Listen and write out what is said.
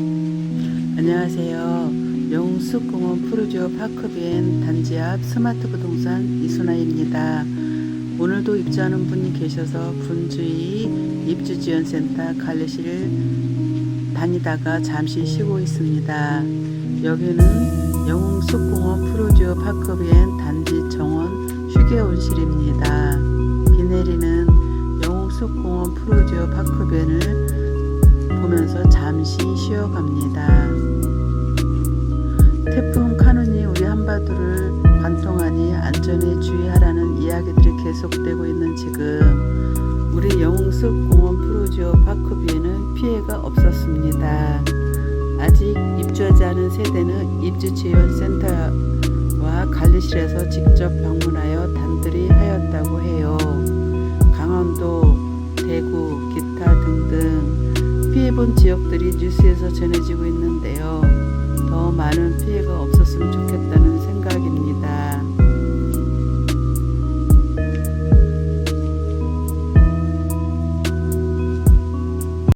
안녕하세요. 영숙공원 푸르지오 파크비엔 단지 앞 스마트 부동산 이순아입니다. 오늘도 입주하는 분이 계셔서 분주히 입주지원센터 관리실을 다니다가 잠시 쉬고 있습니다. 여기는 영숙공원 푸르지오 파크비엔 단지 정원 휴게온실입니다. 비 내리는 영숙공원 푸르지오 파크비엔을 잠시 쉬어갑니다. 태풍 카눈이 우리 한바도를 관통하니 안전에 주의하라는 이야기들이 계속되고 있는 지금 우리 영숙 공원 프로지오 파크뷰에는 피해가 없었습니다. 아직 입주하지 않은 세대는 입주 지원 센터와 관리실에서 직접 방문하여 단들이 피해본 지역들이 뉴스에서 전해지고 있는데요.